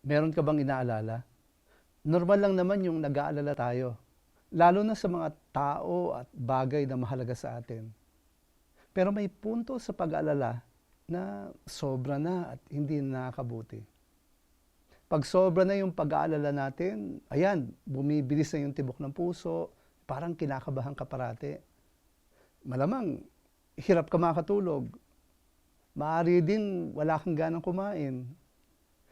Meron ka bang inaalala? Normal lang naman yung nag-aalala tayo. Lalo na sa mga tao at bagay na mahalaga sa atin. Pero may punto sa pag-aalala na sobra na at hindi na nakakabuti. Pag sobra na yung pag-aalala natin, ayan, bumibilis na yung tibok ng puso, parang kinakabahan ka parate. Malamang, hirap ka makatulog. Maaari din wala kang ganang kumain.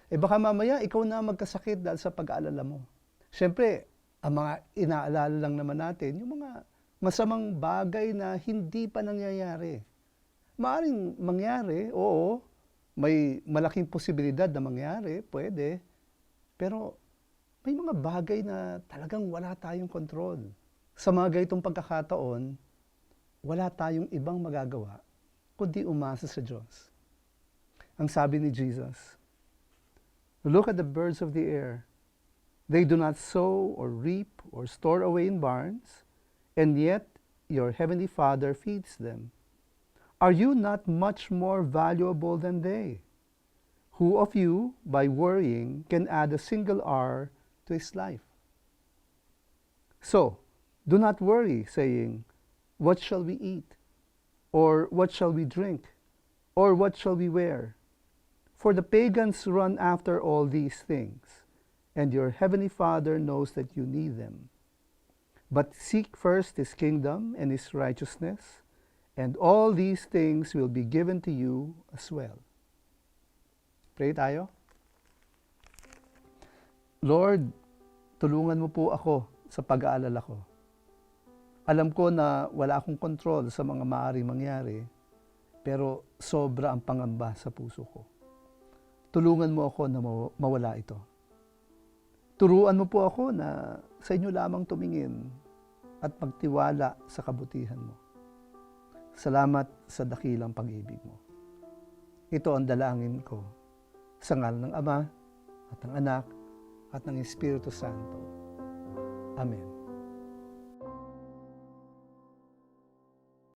Eh baka mamaya ikaw na magkasakit dahil sa pag-aalala mo. Siyempre, ang mga inaalala lang naman natin, yung mga masamang bagay na hindi pa nangyayari. Maaring mangyari, oo, may malaking posibilidad na mangyari, pwede. Pero may mga bagay na talagang wala tayong kontrol. Sa mga ganitong pagkakataon, wala tayong ibang magagawa kundi umasa sa Diyos. Ang sabi ni Jesus, Look at the birds of the air. They do not sow or reap or store away in barns, and yet your heavenly Father feeds them. Are you not much more valuable than they? Who of you, by worrying, can add a single hour to his life? So, do not worry, saying, What shall we eat? Or what shall we drink? Or what shall we wear? For the pagans run after all these things, and your heavenly Father knows that you need them. But seek first his kingdom and his righteousness, and all these things will be given to you as well. Pray tayo. Lord, tulungan mo po ako sa pag-aalala ko. Alam ko na wala akong kontrol sa mga maaaring mangyari, pero sobra ang pangamba sa puso ko. Tulungan mo ako na maw- mawala ito. Turuan mo po ako na sa inyo lamang tumingin at magtiwala sa kabutihan mo. Salamat sa dakilang pag-ibig mo. Ito ang dalangin ko sa ngalan ng Ama at ng Anak at ng Espiritu Santo. Amen.